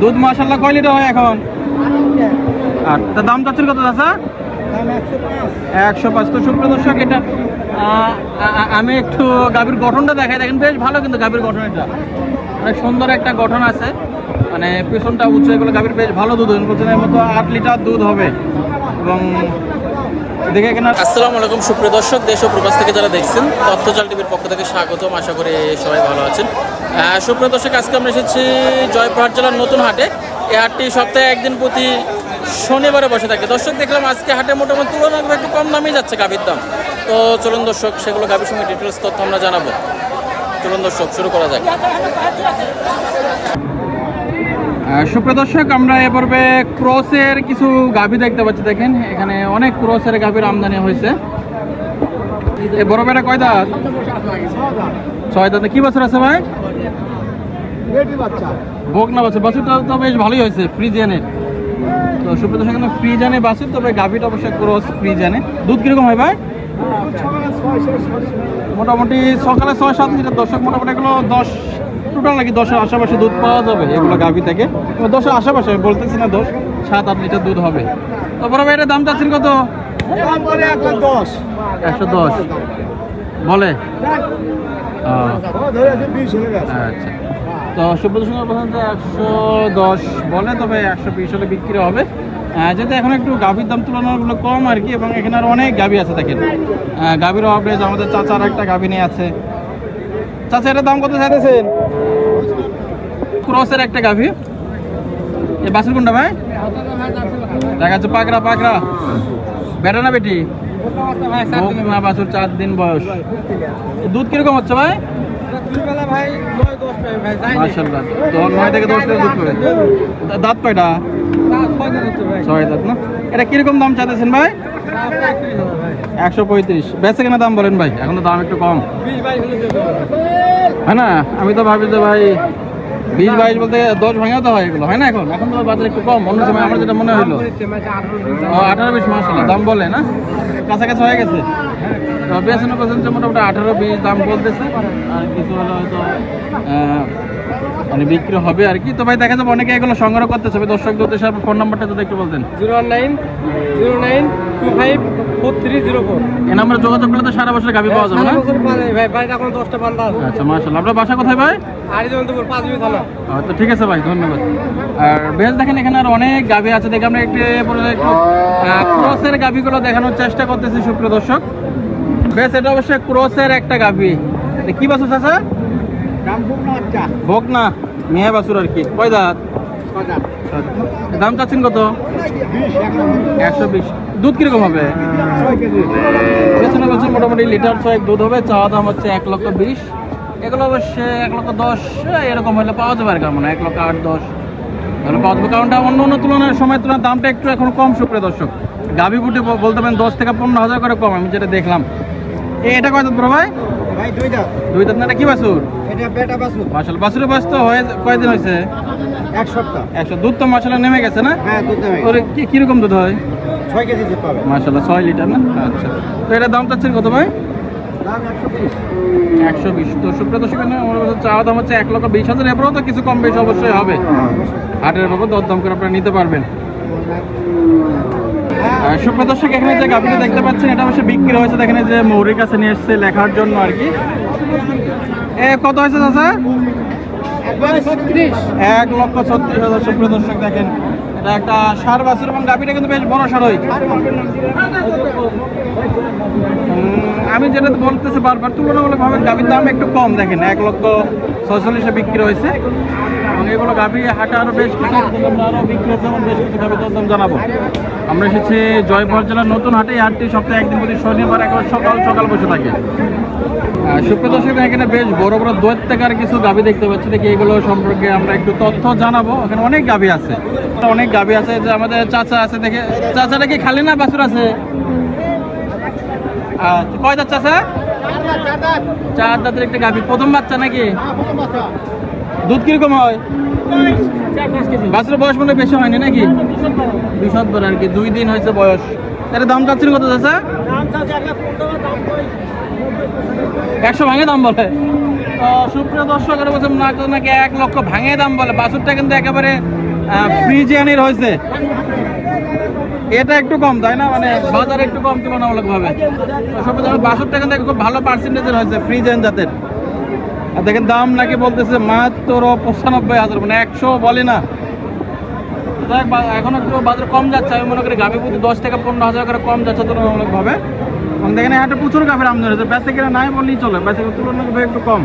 দুধ মাসাল্লাহ কয় লিটার হয় এখন? আর তা দাম চাচ্ছেন কত চাচা? একশো পাঁচ। তো সুপ্রিয় দর্শক এটা আমি একটু গাভীর গঠনটা দেখাই। দেখেন বেশ ভালো কিন্তু গাভীর গঠন এটা। অনেক সুন্দর একটা গঠন আছে। মানে পেছনটা উঁচু এগুলো গাভীর বেশ ভালো দুধ বলছেন এর মতো আট লিটার দুধ হবে। এবং দেখে এখানে আসসালামু আলাইকুম, সুপ্রিয় দর্শক, দেশ ও প্রবাস থেকে যারা দেখছেন, তথ্যজাল টিভির পক্ষ থেকে স্বাগতম। আশা করি সবাই ভালো আছেন। সুপ্রিয় দর্শক, আজকে আমরা এসেছি জয়পুরহাট জেলার নতুন হাটে। এই হাটটি সপ্তাহে একদিন প্রতি শনিবারে বসে থাকে। দর্শক, দেখলাম আজকে হাটে মোটামুটি তুলনামূলক একটু কম দামেই যাচ্ছে গাভীর দাম। তো চলুন দর্শক, সেগুলো গাভীর সঙ্গে ডিটেলস তথ্য আমরা জানাব। চলুন দর্শক, শুরু করা যাক। সুপ্রিয় দর্শক আমরা এ পর্বে ক্রসের কিছু গাভী দেখতে পাচ্ছি দেখেন। এখানে অনেক ক্রসের গাভীর আমদানি হয়েছে। এ বড় বেটা কয় দাঁত? ছয় দাঁতে। কি বছর আছে ভাই? ভোগ না বছর বছরটা তো বেশ ভালোই হয়েছে ফ্রিজেনের তো সুপ্রিয় দর্শক কিন্তু ফ্রিজানে বাছুর তবে গাভীটা অবশ্যই ক্রস ফ্রিজানে দুধ কীরকম হয় ভাই? মোটামুটি সকালে ছয় সাত লিটার দর্শক মোটামুটি এগুলো দশ টোটাল নাকি দশের আশেপাশে দুধ পাওয়া যাবে এগুলো গাভী থেকে? দশের আশেপাশে আমি বলতেছি না দশ সাত আট লিটার দুধ হবে। তারপরে ভাই এটার দাম চাচ্ছেন কত? একশো দশ। বলে? আচ্ছা। তো সুব্রত সিংহ পর্যন্ত একশো দশ বলে তবে একশো বিশ হলে বিক্রি হবে। যেহেতু এখন একটু গাভীর দাম তুলনামূলক কম আর কি এবং এখানে আর অনেক গাভী আছে দেখেন। গাভীর অভাবে আমাদের চাচার একটা গাভী নিয়ে আছে। চাচা, এটার দাম কত চাইতেছেন? ক্রসের একটা গাভী। এ বাসের কোনটা ভাই? দেখা যাচ্ছে পাকড়া পাকড়া। বেটা না বেটি? বাছুর চার দিন বয়স দুধ কীরকম হচ্ছে ভাই? মাশাল্লাহ তো নয় থেকে দশ লিটার দুধ করে। দাঁত কয়টা? ছয় দাঁত না? এটা কীরকম দাম চাইতেছেন ভাই? একশো পঁয়ত্রিশ। বেচে কেনা দাম বলেন ভাই। এখন তো দাম একটু কম। হ্যাঁ না? আমি তো ভাবি যে ভাই বিশ, বাইশ বলতে দশ ভাঙা তো হয় এগুলো, হয় না এখন? এখন তো বাজার একটু কম, অন্য সময় আমার যেটা মনে হইল। আঠারো বিশ মাসাল্লাহ দাম বলে না? কাছাকাছি হয়ে গেছে? বেসনে পর্যন্ত মোটামুটি আঠারো বিশ দাম বলতেছে। আর কিছু হলে হয়তো মানে বিক্রি হবে আর কি। তো ভাই দেখা যাবে অনেকে এগুলো সংগ্রহ দর্শকদের উদ্দেশ্যে আপনার ফোন নাম্বারটা যদি একটু বলতেন। Zero nine zero nine two five four three zero four. এই নাম্বারে যোগাযোগ করলে তো সারা বছর গাভি পাওয়া যাবে না? ভাই এখন দশটা আচ্ছা মাশাল্লাহ আপনার বাসা কোথায় ভাই? আর জয়ন্তপুর পাঁচ বিঘা থানা তো ঠিক আছে ভাই ধন্যবাদ। আর বেশ দেখেন এখানে আর অনেক গাভি আছে। দেখে আমরা একটু পরে একটু ক্রসের গাভিগুলো দেখানোর চেষ্টা করতেছি সুপ্রিয় দর্শক। বেশ এটা অবশ্যই ক্রসের একটা গাভি। কি বাছুর চাচা? ভোগ না মেয়ে বাসুর আর কি। কয় দাঁত? দাম চাচ্ছেন কত? একশো বিশ। দুধ কীরকম হবে? পেছনে বছর মোটামুটি লিটার ছয়েক দুধ হবে চাওয়া দাম হচ্ছে এক লক্ষ বিশ। এগুলো অবশ্যই এক লক্ষ দশ এরকম হলে পাওয়া যাবে আর কেমন এক লক্ষ আট দশ। তাহলে পাওয়া যাবে। কারণটা অন্য অন্য তুলনার সময় তুলনার দামটা একটু এখন কম সুপ্রিয় দর্শক। গাভি বুটি বলতে পারেন দশ থেকে পনেরো হাজার করে কম আমি যেটা দেখলাম। এ এটা কয় দাঁত বড় ভাই? ভাই দুইটা দুই দাঁত। না কি বাছুর? এটা বেটা বাসু মাসাল বাছুরের বয়স তো হয়ে কয়দিন হয়েছে? এক সপ্তাহ। একশো দুধ তো মাসালা নেমে গেছে না? হ্যাঁ দুধ নেবে ওর কি কীরকম দুধ হয়? ছয় কেজি দুধ পাবে। মাসাল্লাহ ছয় লিটার না? আচ্ছা। তো এটার দাম চাচ্ছেন কত ভাই? দাম তো সুপ্রিয় দর্শক চাওয়া দাম হচ্ছে এক লক্ষ বিশ হাজার। এরপরেও তো কিছু কম বেশি অবশ্যই হবে। হাটের বাবু দরদাম করে আপনারা নিতে পারবেন। আর সুপ্রিয় দর্শক, এখানে যে গাভিটা দেখতে পাচ্ছেন, এটা অবশ্যই বিক্রি হয়েছে। এখানে যে মৌরির কাছে নিয়ে এসছে লেখার জন্য আর কি। এ, কত হয়েছে চাচা? এক লক্ষ ছত্রিশ হাজার, সুপ্রিয় দর্শক, দেখেন। এটা একটা সার বাছুর এবং গাভিটা কিন্তু বেশ বড় সার আমি যেটা বলতেছি বারবার, তুলনামূলকভাবে গাভির দাম একটু কম, দেখেন। এক লক্ষ ছয়চল্লিশে বিক্রি হয়েছে। এবং এগুলো গাভি হাটে আরও বেশ কিছু আমরা আরও বিক্রি এবং বেশ কিছু গাভির দাম জানাব। আমরা এসেছি জয়পুর জেলার নতুন হাটে। হাটটি সপ্তাহে একদিন প্রতি শনিবার একবার সকাল সকাল বসে থাকে। সুপ্রিয় দর্শক এখানে বেশ বড় বড় দৈত্যাকার কিছু গাভি দেখতে পাচ্ছি। দেখি এগুলো সম্পর্কে আমরা একটু তথ্য জানাব। এখানে অনেক গাভি আছে। অনেক গাভি আছে যে আমাদের চাচা আছে দেখে চাচাটা কি খালি না বাছুর আছে? আচ্ছা, কয় দাঁত চাচা? চার দাঁতের একটা গাভি প্রথম বাচ্চা নাকি? দুধ কীরকম হয়? বাছুরের বয়স মনে বেশি হয়নি নাকি? বিশদবার আর কি দুই দিন হয়েছে বয়স। তাহলে দাম চাচ্ছিল কত চাচা? একশো ভাঙে দাম বলে? সুপ্রিয় দর্শক এটা বলছে না নাকি এক লক্ষ ভাঙে দাম বলে। বাছুরটা কিন্তু একেবারে ফ্রিজিয়ানির হয়েছে এটা একটু কম তাই না? মানে বাজার একটু কম তুলনামূলক ভাবে সব বাষট্টি টাকা খুব ভালো পার্সেন্টেজের হয়েছে ফ্রিজিয়ান জাতের। আর দেখেন দাম নাকি বলতেছে মাত্র পঁচানব্বই হাজার মানে একশো বলে না। এখন একটু বাজার কম যাচ্ছে, আমি মনে করি গাভি প্রতি দশ থেকে পনেরো হাজার করে কম যাচ্ছে তুলনামূলকভাবে। এবং দেখেন একটা প্রচুর গাভীর আমদানি হয়েছে, বেঁচে কিনা নাই বললেই চলে, বেঁচে তুলনামূলকভাবে একটু কম।